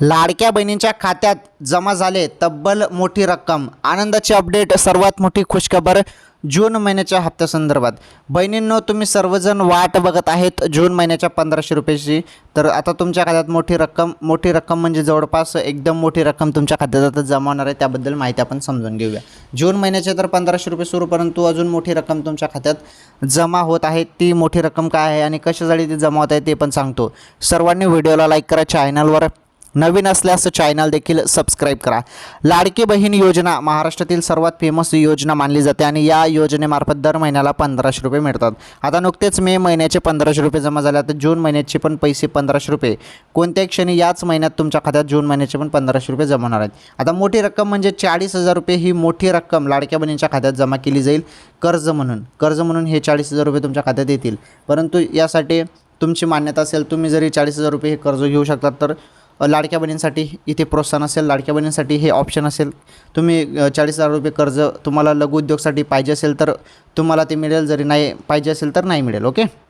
लाडक्या बहिणींच्या खात्यात जमा झाले तब्बल मोठी रक्कम. आनंदाची अपडेट सर्वात मोठी खुशखबर जून महिन्याच्या हप्त्यासंदर्भात बहिणींनो तुम्ही सर्वजण वाट बघत आहेत जून महिन्याच्या पंधराशे रुपयाची. तर आता तुमच्या खात्यात मोठी रक्कम मोठी रक्कम म्हणजे जवळपास एकदम मोठी रक्कम तुमच्या खात्यात आता जमा होणार आहे. त्याबद्दल माहिती आपण समजून घेऊया. जून महिन्याचे तर पंधराशे रुपये सुरू परंतु अजून मोठी रक्कम तुमच्या खात्यात जमा होत आहे. ती मोठी रक्कम काय आहे आणि कशासाठी ती जमा होत आहे ते पण सांगतो. सर्वांनी व्हिडिओला लाईक करा चॅनलवर नवीन असल्यास चॅनल देखील सबस्क्राईब करा. लाडकी बहीण योजना महाराष्ट्रातील सर्वात फेमस योजना मानली जाते आणि या योजनेमार्फत दर महिन्याला पंधराशे रुपये मिळतात. आता नुकतेच मे महिन्याचे पंधराशे रुपये जमा झाले. आता जून महिन्याचे पण पैसे पंधराशे रुपये. कोणत्याही क्षणी याच महिन्यात तुमच्या खात्यात जून महिन्याचे पण पंधराशे रुपये जमा होणार आहेत. आता मोठी रक्कम म्हणजे चाळीस हजार रुपये ही मोठी रक्कम लाडक्या बहिणीच्या खात्यात जमा केली जाईल. कर्ज म्हणून. कर्ज म्हणून हे चाळीस हजार रुपये तुमच्या खात्यात येतील. परंतु यासाठी तुमची मान्यता असेल तुम्ही जरी चाळीस हजार रुपये हे कर्ज घेऊ शकतात तर लाडक्या बहिणींसाठी इथे प्रोत्साहन असेल लाडक्या बहिणींसाठी हे ऑप्शन असेल. तुम्ही चाळीस हजार रुपये कर्ज तुम्हाला लघुउद्योगसाठी पाहिजे असेल तर तुम्हाला ते मिळेल जरी नाही पाहिजे असेल तर नाही मिळेल ओके